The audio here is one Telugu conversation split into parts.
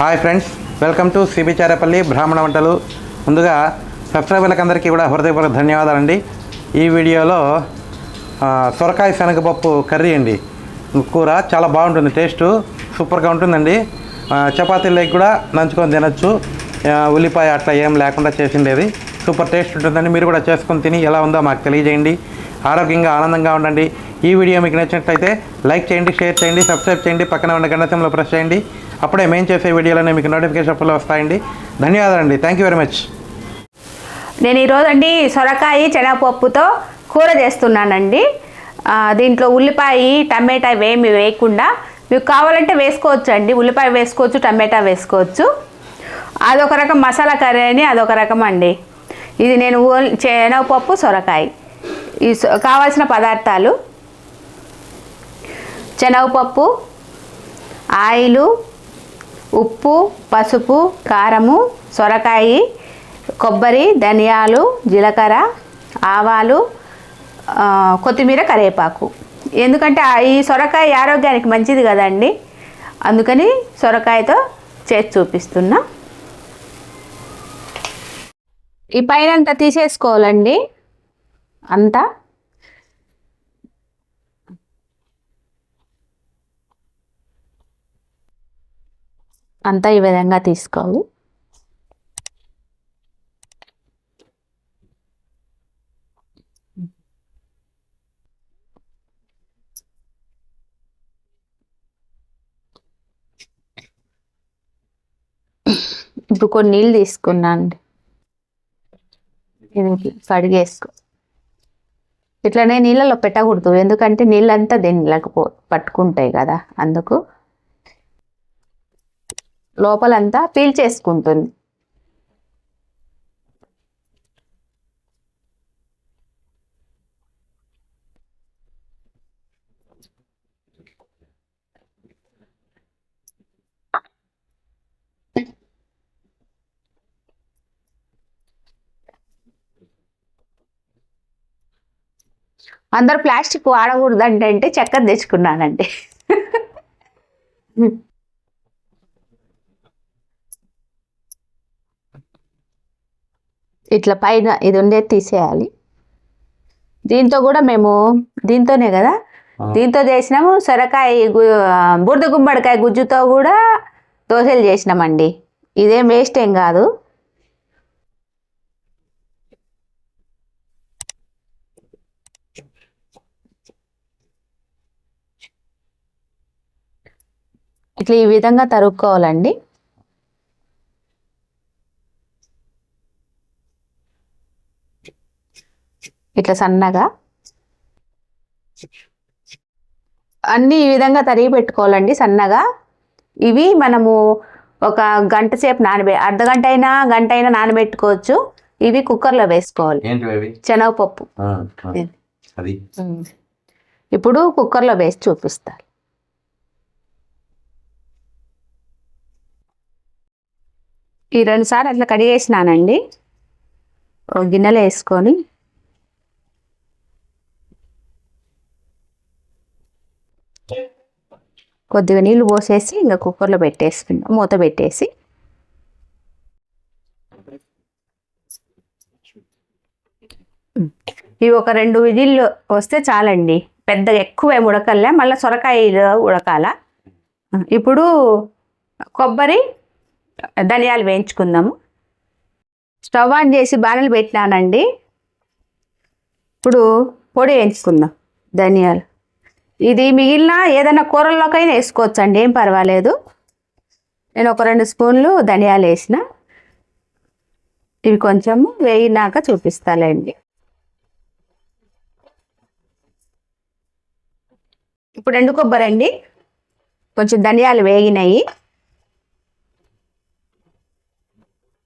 హాయ్ ఫ్రెండ్స్ వెల్కమ్ టు సిబిచారేపల్లి బ్రాహ్మణ వంటలు. ముందుగా సబ్స్క్రైబర్లకు అందరికీ కూడా హృదయపూర్వక ధన్యవాదాలండి. ఈ వీడియోలో సొరకాయ శనగపప్పు కర్రీ అండి. కూర చాలా బాగుంటుంది టేస్ట్ సూపర్గా ఉంటుందండి. ఆ, చపాతీలోకి కూడా నంచుకొని తినచ్చు. ఉల్లిపాయ అట్లా ఏం లేకుండా చేసిండేది. సూపర్ టేస్ట్ ఉంటుందండి మీరు కూడా చేసుకొని తిని ఎలా ఉందో మాకు తెలియజేయండి. ఆరోగ్యంగా ఆనందంగా ఉండండి. ఈ వీడియో మీకు నచ్చినట్లయితే లైక్ చేయండి షేర్ చేయండి సబ్స్క్రైబ్ చేయండి పక్కన ఉన్న గణతంలో ప్రెస్ చేయండి. అప్పుడే మేము చేసే వీడియోలోనే మీకు నోటిఫికేషన్లు వస్తాయండి. ధన్యవాదాలండి. థ్యాంక్ యూ వెరీ మచ్ నేను ఈరోజు అండి సొరకాయ శనగపప్పుతో కూర చేస్తున్నానండి. దీంట్లో ఉల్లిపాయ టమాటా ఏమి వేయకుండా మీకు కావాలంటే వేసుకోవచ్చు అండి ఉల్లిపాయ వేసుకోవచ్చు టమాటా వేసుకోవచ్చు. అదొక రకం మసాలా కర్రీ అని అదొక రకం అండి. ఇది నేను ఓల్- శనగపప్పు సొరకాయ. ఈ కావాల్సిన పదార్థాలు శనగపప్పు ఆయిలు ఉప్పు పసుపు కారము సొరకాయి కొబ్బరి ధనియాలు జీలకర్ర ఆవాలు కొత్తిమీర కరివేపాకు. ఎందుకంటే ఆ- ఈ సొరకాయ ఆరోగ్యానికి మంచిది కదండి. అందుకని సొరకాయతో చేసి చూపిస్తున్నా. ఈ పైన అంతా తీసేసుకోవాలండి. అంతా అంతా ఈ విధంగా తీసుకోవాలి. ఇప్పుడు కొన్ని నీళ్ళు తీసుకున్నాను ఇది కడిగేసుకో. ఇట్లనే నీళ్ళలో పెట్టకూడదు. ఎందుకంటే నీళ్ళంతా దీనిలోకి పో పట్టుకుంటాయి కదా అందుకు లోపలంతా పీల్చేసుకుంటుంది అందరు ప్లాస్టిక్ వాడకూడదంటే చెక్క తెచ్చుకున్నానంటే తెచ్చుకున్నానండి. ఇట్లా పైన ఇది ఉండేది తీసేయాలి. దీంతో కూడా మేము దీంతోనే కదా? దీంతో చేసినాము. సొరకాయ బురద గుమ్మడికాయ గుజ్జుతో కూడా దోశలు చేసినామండి. ఇదేం వేస్ట్ ఏం కాదు. ఇట్లా ఈ విధంగా తరుక్కోవాలండి. ఇట్లా సన్నగా. అన్నీ ఈ విధంగా తరిగి పెట్టుకోవాలండి సన్నగా. ఇవి మనము ఒక గంట సేపు నానబె అర్ధ గంట అయినా గంట అయినా నానబెట్టుకోవచ్చు. ఇవి కుక్కర్లో వేసుకోవాలి. శనగపప్పు. ఇప్పుడు కుక్కర్లో వేసి చూపిస్తాను ఈ రెండు సార్లు అట్లా కడిగేసినానండి. గిన్నెలో వేసుకొని. కొద్దిగా నీళ్ళు పోసేసి ఇంకా కుక్కర్లో పెట్టేసుకున్నాం మూత పెట్టేసి. ఇవి ఒక రెండు విజిల్లు వస్తే చాలండి. పెద్దగా ఎక్కువ ఏం ఉడకలే మళ్ళీ సొరకాయలు ఉడకాల. ఇప్పుడు కొబ్బరి ధనియాలు వేయించుకుందాము. స్టవ్ ఆన్ చేసి బాణలు పెట్టినానండి. ఇప్పుడు పొడి వేయించుకుందాం ధనియాలు. ఇది మిగిలిన ఏదైనా కూరల్లోకైనా వేసుకోవచ్చు అండి ఏం పర్వాలేదు. నేను ఒక రెండు స్పూన్లు ధనియాలు వేసిన. ఇవి కొంచెము వేయినాక చూపిస్తాలేండి. ఇప్పుడు ఎండు కొబ్బరి అండి. కొంచెం ధనియాలు వేగినాయి.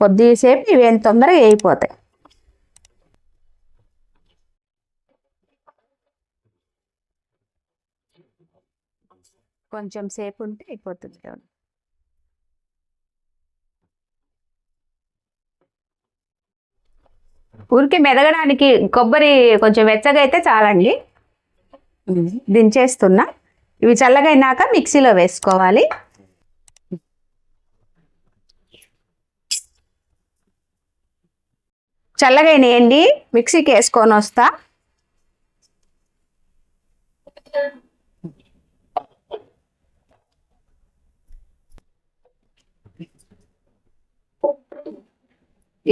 కొద్దిసేపు ఇవి ఎంత తొందరగా వేయిపోతాయి కొంచెం సేపు ఉంటే అయిపోతుంది ఊరికి మెదగడానికి కొబ్బరి కొంచెం వెచ్చగా అయితే చాలండి. దించేస్తున్నా. ఇవి చల్లగైనాక మిక్సీలో వేసుకోవాలి. చల్లగైనాయండి. మిక్సీకి వేసుకొని వస్తా.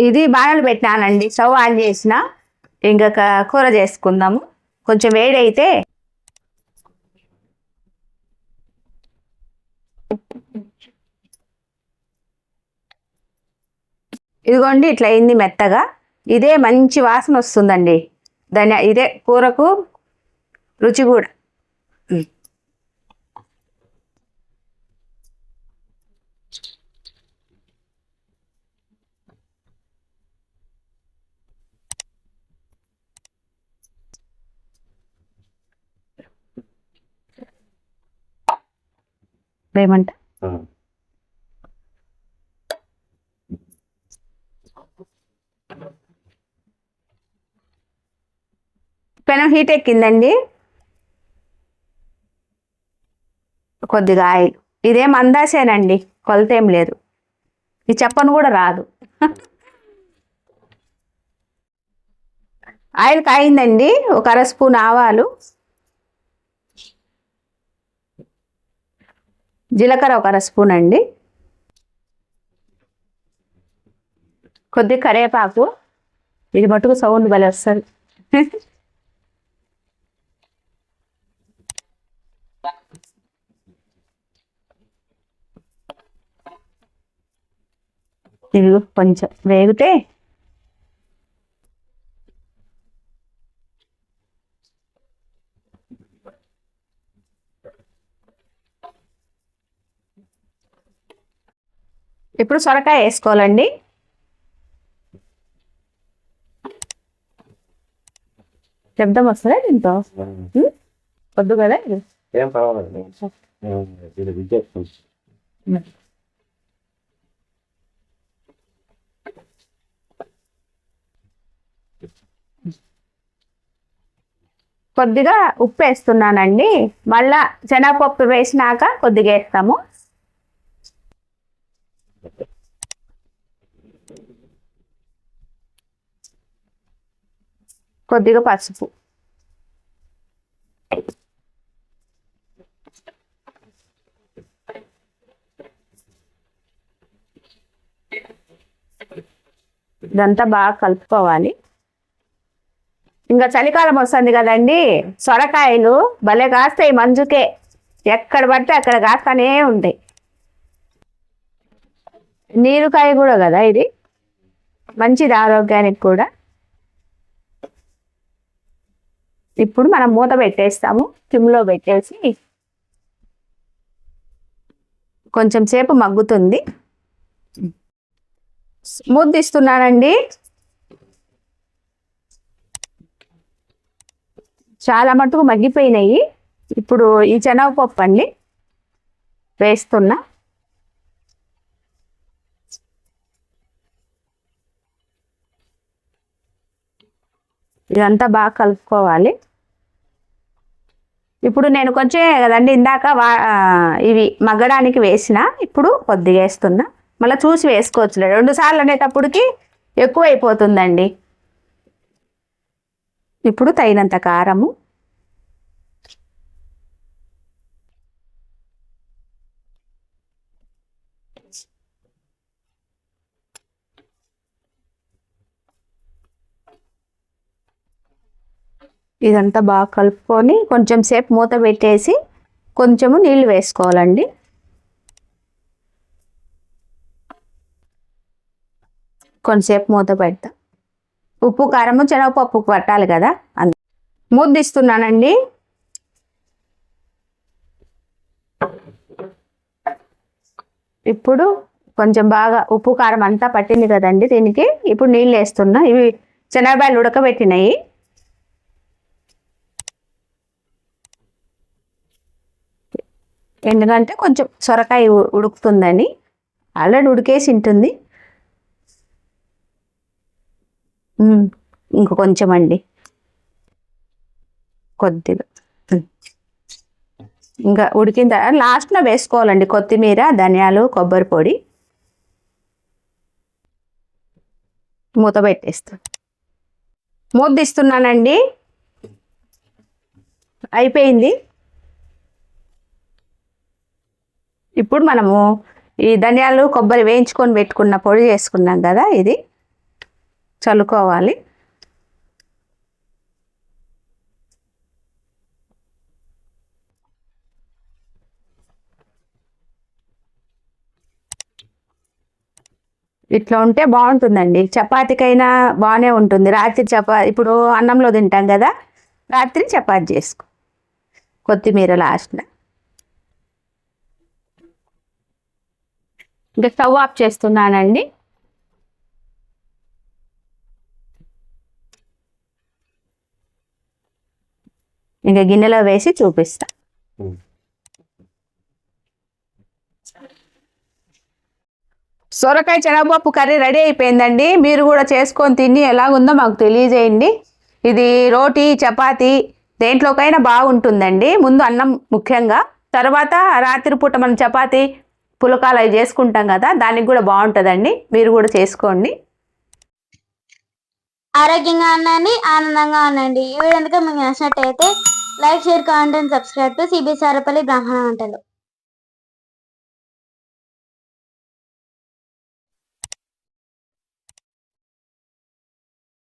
ఇది బాణలు పెట్టినానండి. స్టవ్ ఆన్ చేసిన. ఇంకా కూర చేసుకుందాము. కొంచెం వేడైతే ఇదిగోండి ఇట్లా అయింది మెత్తగా. ఇదే మంచి వాసన వస్తుందండి. ధన్య ఇదే కూరకు రుచి కూడా. ఏమంట పెనం హీట్ ఎక్కిందండి. కొద్దిగా ఆయిల్. ఇదేం అందాసేనండి. కొలత ఏం లేదు. ఈ చెప్పను కూడా రాదు. ఆయిల్ కాయిందండి. ఒక అర స్పూన్ ఆవాలు. జీలకర్ర ఒక అర స్పూన్ అండి. కొద్ది కరివేపాకు. ఇది మటుకు సౌండ్ భలే వస్తుంది. ఇవి కొంచెం వేగితే ఇప్పుడు సొరకాయ వేసుకోవాలండి. శబ్దం వస్తుందా దీంతో? వద్దు కదా ఏం పర్వాలేదు. కొద్దిగా ఉప్పు వేస్తున్నానండి. మళ్ళా శనగపప్పు వేసినాక కొద్దిగా వేస్తాము. కొద్దిగా పసుపు. ఇదంతా బాగా కలుపుకోవాలి. ఇంకా చలికాలం వస్తుంది కదండి సొరకాయలు భలే కాస్తాయి మంజుకే. ఎక్కడ పడితే అక్కడ కాస్తానే ఉంటాయి. నీరుకాయ కూడా కదా ఇది? మంచిది ఆరోగ్యానికి కూడా. ఇప్పుడు మనం మూత పెట్టేస్తాము సిమ్లో పెట్టేసి కొంచెం సేపు మగ్గుతుంది. మూత తీస్తున్నానండి. చాలా మటుకు మగ్గిపోయినాయి. ఇప్పుడు ఈ శనగపప్పు అండి వేస్తున్నా. ఇదంతా బాగా కలుపుకోవాలి. ఇప్పుడు నేను కొంచెం కదండి ఇందాక వా ఇవి మగ్గడానికి వేసిన ఇప్పుడు కొద్దిగా వేస్తున్నా. మళ్ళీ చూసి వేసుకోవచ్చులే. రెండు సార్లు అనేటప్పటికి ఎక్కువ అయిపోతుందండి ఇప్పుడు తగినంత కారము ఇదంతా బాగా కలుపుకొని కొంచెం సేపు మూత పెట్టేసి కొంచెము నీళ్ళు వేసుకోవాలండి. కొంచెంసేపు మూత పెడతా. ఉప్పు కారము శనగపప్పు పట్టాలి కదా? అందు మూత ఇప్పుడు కొంచెం బాగా ఉప్పు కారం అంతా పట్టింది కదండి దీనికి. ఇప్పుడు నీళ్ళు వేస్తున్నా. ఇవి శనగబాయలు ఉడకబెట్టినాయి. ఎందుకంటే కొంచెం సొరకాయ ఉడుకుతుందని. ఆల్రెడీ ఉడికేసి ఉంటుంది. ఇంక కొంచెం అండి. కొద్దిగా. ఇంకా ఉడికిన తర్వాత లాస్ట్లో వేసుకోవాలండి కొత్తిమీర ధనియాలు కొబ్బరి పొడి. మూత పెట్టేస్తాను మూత ఇస్తున్నానండి అయిపోయింది. ఇప్పుడు మనము ఈ ధనియాలు కొబ్బరి వేయించుకొని పెట్టుకున్న పొడి చేసుకున్నాం కదా ఇది. చల్లుకోవాలి. ఇట్లా ఉంటే బాగుంటుందండి. చపాతీకైనా బాగానే ఉంటుంది. రాత్రి చపా ఇప్పుడు అన్నంలో తింటాం కదా. రాత్రి చపాతి చేసుకో. కొత్తిమీర లాస్ట్న. ఇంకా స్టవ్ ఆఫ్ చేస్తున్నానండి. ఇంకా గిన్నెలో వేసి చూపిస్తా. సొరకాయ చెనగపప్పు కర్రీ రెడీ అయిపోయిందండి. మీరు కూడా చేసుకొని తిని ఎలాగుందో మాకు తెలియజేయండి. ఇది రోటీ చపాతి దేంట్లోకైనా బాగుంటుందండి. ముందు అన్నం ముఖ్యంగా. తర్వాత రాత్రిపూట మనం చపాతి పులకాలు అవి చేసుకుంటాం కదా దానికి కూడా బాగుంటుందండి. మీరు కూడా చేసుకోండి. ఆరోగ్యంగా ఉండండి ఆనందంగా ఉండండి. ఈ వీడియో కనుక మీకు నచ్చినట్టయితే like share comment and subscribe to CBS బ్రాహ్మణ వంటలు.